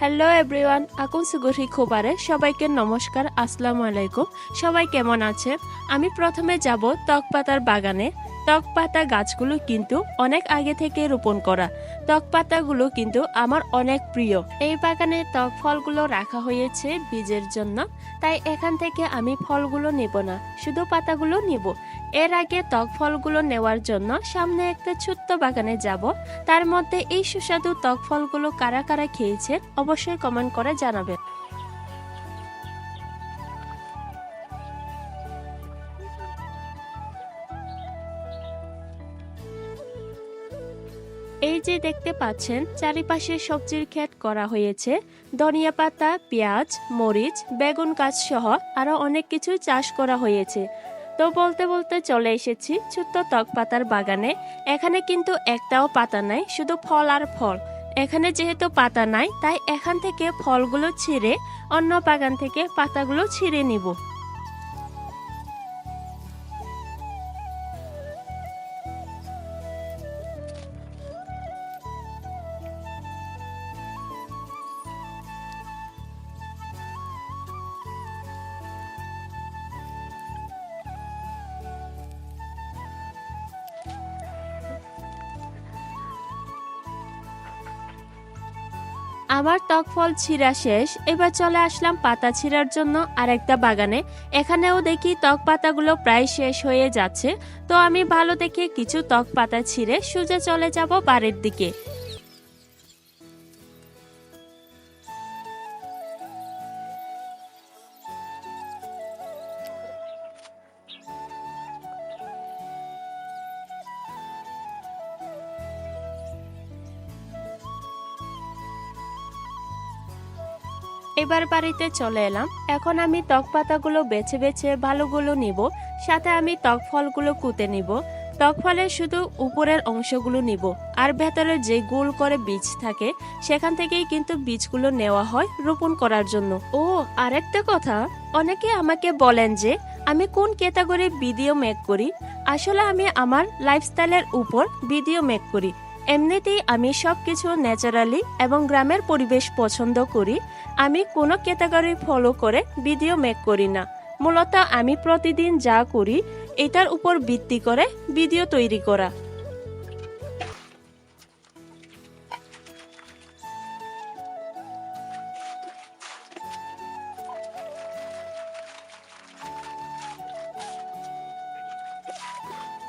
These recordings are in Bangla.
হ্যালো এভরিওয়ান আকুন সুগুরি খোবারে সবাইকে নমস্কার। আসসালামু আলাইকুম। সবাই কেমন আছে? আমি প্রথমে যাব ত্বক পাতার বাগানে। ত্বক পাতা গাছগুলো কিন্তু অনেক আগে থেকে রোপণ করা। ত্বক পাতাগুলো কিন্তু আমার অনেক প্রিয়। এই বাগানে ত্বক ফলগুলো রাখা হয়েছে বীজের জন্য। তাই এখান থেকে আমি ফলগুলো নেব না। শুধু পাতাগুলো নেব। এর আগে ত্বক ফলগুলো নেওয়ার জন্য সামনে একটা ছোট্ট বাগানে যাব। তার মধ্যে এই সুস্বাদু ত্বক ফলগুলো কারা কারা খেয়েছে অবশ্যই কমেন্ট করে জানাবেন। এই যে দেখতে পাচ্ছেন, চারিপাশে সবজির ক্ষেত করা হয়েছে। ধনিয়া পাতা, পেঁয়াজ, মরিচ, বেগুন গাছ সহ আরও অনেক কিছু চাষ করা হয়েছে। তো বলতে বলতে চলে এসেছি ছোট্ট টক পাতার বাগানে। এখানে কিন্তু একটাও পাতা নাই, শুধু ফল আর ফল। এখানে যেহেতু পাতা নাই, তাই এখান থেকে ফলগুলো ছিঁড়ে অন্য বাগান থেকে পাতাগুলো ছিঁড়ে নিব। আমার ত্বক ফল ছিঁড়া শেষ, এবার চলে আসলাম পাতা ছিঁড়ার জন্য আরেকটা বাগানে। এখানেও দেখি ত্বক পাতাগুলো প্রায় শেষ হয়ে যাচ্ছে। তো আমি ভালো দেখে কিছু ত্বক পাতা ছিঁড়ে সোজা চলে যাব বাড়ির দিকে। এবার বাড়িতে চলে এলাম। এখন আমি ত্বক পাতাগুলো বেছে বেছে ভালোগুলো নিব, সাথে আমি ত্বক ফলগুলো কুতে নিব। ত্বক ফলের শুধু উপরের অংশগুলো নিব, আর ভেতরে যে গোল করে বীজ থাকে, সেখান থেকেই কিন্তু বীজগুলো নেওয়া হয় রোপণ করার জন্য। ও, আরেকটা কথা, অনেকে আমাকে বলেন যে, আমি কোন ক্যাটাগরির ভিডিও মেক করি? আসলে আমি আমার লাইফস্টাইলের উপর ভিডিও মেক করি। এমনিতেই আমি সব কিছু ন্যাচারালি এবং গ্রামের পরিবেশ পছন্দ করি। আমি কোনো ক্যাটাগরি ফলো করে ভিডিও মেক করি না। মূলত আমি প্রতিদিন যা করি, এটার উপর ভিত্তি করে ভিডিও তৈরি করা।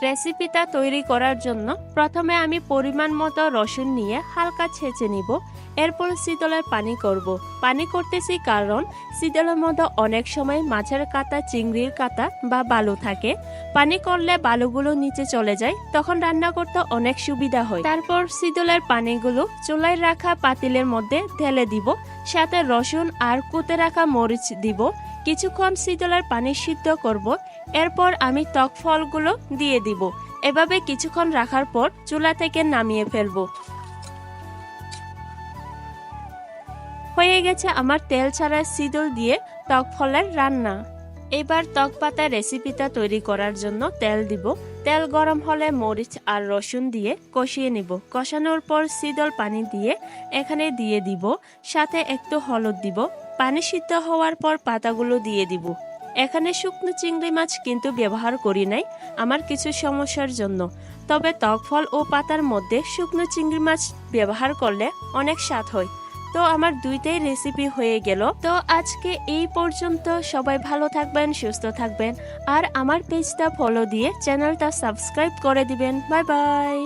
রেসিপিটা তৈরি করার জন্য প্রথমে আমি পরিমাণ মতো রসুন নিয়ে হালকা ছেঁচে নিব। এরপর শীতলের পানি করব। পানি করতেছি কারণ শীতলের মধ্যে অনেক সময় মাছের কাতা চিংড়ির কাতা বা বালু থাকে। পানি করলে বালুগুলো নিচে চলে যায়, তখন রান্না করতে অনেক সুবিধা হয়। তারপর শীতলের পানিগুলো চুলায় রাখা পাতিলের মধ্যে ঢেলে দিব। সাথে রসুন আর কুতে রাখা মরিচ দিব। কিছুক্ষণ শীতলার পানি সিদ্ধ করব, এরপর আমি ত্বক ফলগুলো দিয়ে দিব। এভাবে কিছুক্ষণ রাখার পর চুলা থেকে নামিয়ে ফেলব। হয়ে গেছে আমার তেল ছাড়া শীতল দিয়ে ত্বক ফলের রান্না। এবার ত্বক পাতা রেসিপিটা তৈরি করার জন্য তেল দিব। তেল গরম হলে মরিচ আর রসুন দিয়ে কষিয়ে নিব। কষানোর পর শীতল পানি দিয়ে এখানে দিয়ে দিব। সাথে একটু হলুদ দিব। পানি সিদ্ধ হওয়ার পর পাতাগুলো দিয়ে দিব। এখানে শুকনো চিংড়ি মাছ কিন্তু ব্যবহার করি নাই, আমার কিছু সমস্যার জন্য। তবে ত্বক ফল ও পাতার মধ্যে শুকনো চিংড়ি মাছ ব্যবহার করলে অনেক স্বাদ হয়। তো আমার দুইটাই রেসিপি হয়ে গেল। তো আজকে এই পর্যন্ত সবাই ভালো থাকবেন, সুস্থ থাকবেন। আর আমার পেজটা ফলো দিয়ে চ্যানেলটা সাবস্ক্রাইব করে দিবেন। Bye bye